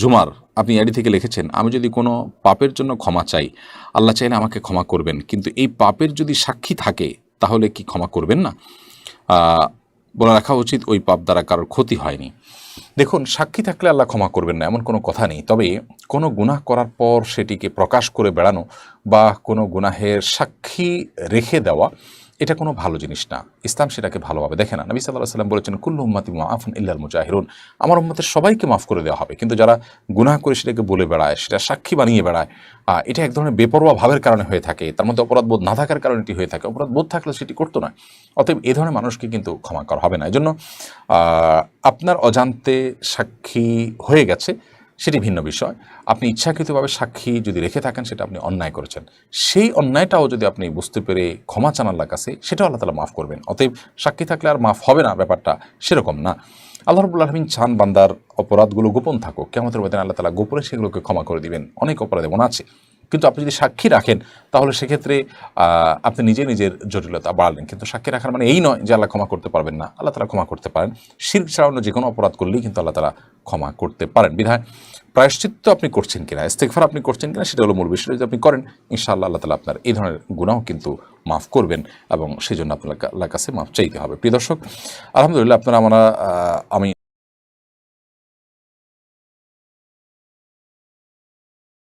জুমার, আপনি আইডি থেকে লিখেছেন, আমি যদি কোনো পাপের জন্য ক্ষমা চাই, আল্লাহ চাইলে আমাকে ক্ষমা করবেন। কিন্তু এই পাপের যদি সাক্ষী থাকে, তাহলে কি ক্ষমা করবেন না? বলে রাখা উচিত, ওই পাপ দ্বারা কারোর ক্ষতি হয়নি। দেখুন, সাক্ষী থাকলে আল্লাহ ক্ষমা করবেন না, এমন কোনো কথা নেই। তবে কোনো গুনাহ করার পর সেটিকে প্রকাশ করে বেড়ানো বা কোনো গুনাহের সাক্ষী রেখে দেওয়া এটা কোনো ভালো জিনিস না। ইসলাম সেটাকে ভালোভাবে দেখে না। নবী সাল্লাহ সাল্লাম বলেছেন, কুল্লু উম্মাতি মাফুন ইল্লাল মুজাহিরুন আমার উম্মতের সবাইকে মাফ করে দেওয়া হবে। কিন্তু যারা গুনাহ করে সেটাকে বলে বেড়ায়, সেটা সাক্ষী বানিয়ে বেড়ায় এটা এক ধরনের বেপরোয়া ভাবের কারণে হয়ে থাকে। তার মধ্যে অপরাধ বোধ না থাকার কারণে এটি হয়ে থাকে। অপরাধ বোধ থাকলে সেটি করতো না। অতএব এ ধরনের মানুষকে কিন্তু ক্ষমা করা হবে না। এই জন্য আপনার অজান্তে সাক্ষী হয়ে গেছে। সেটি ভিন্ন বিষয়। আপনি ইচ্ছাকৃতভাবে সাক্ষী যদি রেখে থাকেন, সেটা আপনি অন্যায় করেছেন। সেই অন্যায়টাও যদি আপনি বুঝতে পেরে ক্ষমা চান কাছে, সেটাও আল্লাহ তালা মাফ করবেন। অতএব সাক্ষী থাকলে আর মাফ হবে না, ব্যাপারটা সেরকম না। আল্লাহ রবুল্লা আলমিন চান বান্দার অপরাধগুলো গোপন থাকুক। কেমন মধ্যে আল্লাহ তালা গোপনে সেগুলোকে ক্ষমা করে দিবেন। অনেক অপরাধ এমন আছে। কিন্তু আপনি যদি সাক্ষী রাখেন, তাহলে সেক্ষেত্রে আপনি নিজে নিজের জটিলতা বাড়ালেন। কিন্তু সাক্ষী রাখার মানে এই নয় যে আল্লাহ ক্ষমা করতে পারবেন না। আল্লাহ তালা ক্ষমা করতে পারেন। শির ছাড়ানো যে কোনো অপরাধ করলেই কিন্তু আল্লাহ তালা ক্ষমা করতে পারেন। বিধায় প্রায়শ্চিত্ত আপনি করছেন কিনা ইস্তেকফার আপনি করছেন কিনা, সেটা হলো মূল বিষয়। যদি আপনি করেন, ইনশাআল্লাহ আল্লাহ তালা আপনার এই ধরনের গুণাও কিন্তু মাফ করবেন এবং সেই জন্য আপনার কাছে মাফ চাইতে হবে। প্রিয় দর্শক, আলহামদুলিল্লাহ আপনারা আমরা আমি